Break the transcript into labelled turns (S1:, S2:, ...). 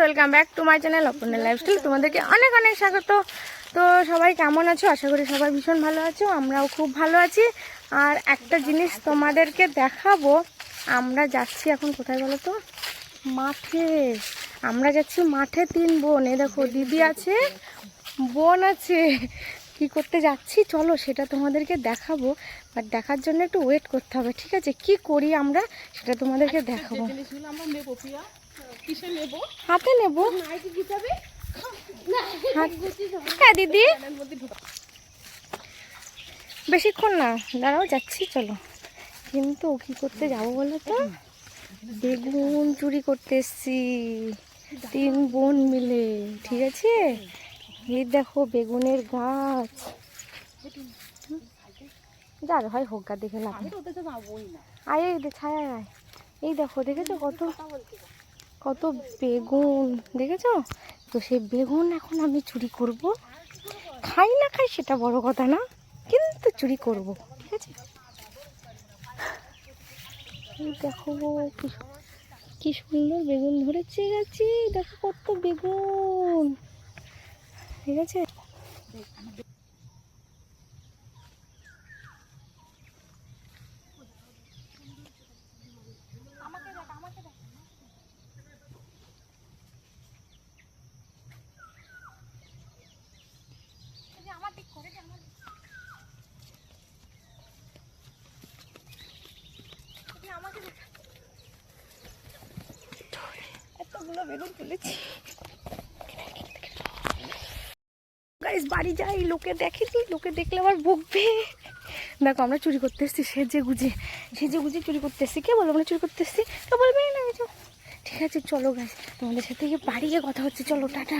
S1: Welcome back to my channel Aparna lifestyle তোমাদেরকে অনেক অনেক স্বাগত। তো সবাই কেমন আছো? আশা করি সবাই ভীষণ ভালো আছো, আমরাও খুব ভালো আছি। আর একটা জিনিস তোমাদেরকে দেখাবো, আমরা যাচ্ছি এখন কোথায় বলো তো? মাঠে। আমরা যাচ্ছি মাঠে তিন বোন। এ দেখো, দিদি আছে, বোন আছে। কি করতে যাচ্ছি? চলো সেটা তোমাদেরকে দেখাবো। বাট দেখার জন্য একটু ওয়েট করতে হবে, ঠিক আছে? কি করি আমরা? সেটা তোমাদেরকে দেখাবো।
S2: কিসে নেব?
S1: হাতে নেব।
S2: নাইটি
S1: হ্যাঁ দিদি। বেশিক্ষণ না দাঁড়াও যাচ্ছি চলো। কিন্তু কি করতে যাব বলো তো? বেগুন চুরি করতে এসছি। তিন বোন মিলে ঠিক আছে? এই দেখো বেগুনের গাছ। যার হয় হোক গা দেখে লাভ
S2: না।
S1: আয় ছায় আয়। এই দেখো দেখেছ কত? কত বেগুন, দেখেছ? তো সেই বেগুন এখন আমি চুরি করব। খাই না খাই সেটা বড় কথা না, কিন্তু চুরি করব, ঠিক আছে? দেখো কি সুন্দর বেগুন ধরেছে গেছি দেখো কত বেগুন, ঠিক আছে? গাইস বাড়ি যাই, লোকে দেখেনি? লোকে দেখলে আবার বকবে। দেখো, আমরা চুরি করতে এসেছি, সেজে গুজে। সেজে গুজে চুরি করতে এসেছি। কে বলো আমরা চুরি করতে এসেছি? তো বলবে না ঠিক আছে, চলো গাছ তোমাদের সাথে গিয়ে বাড়ি গিয়ে কথা হচ্ছে। চলো, টাটা।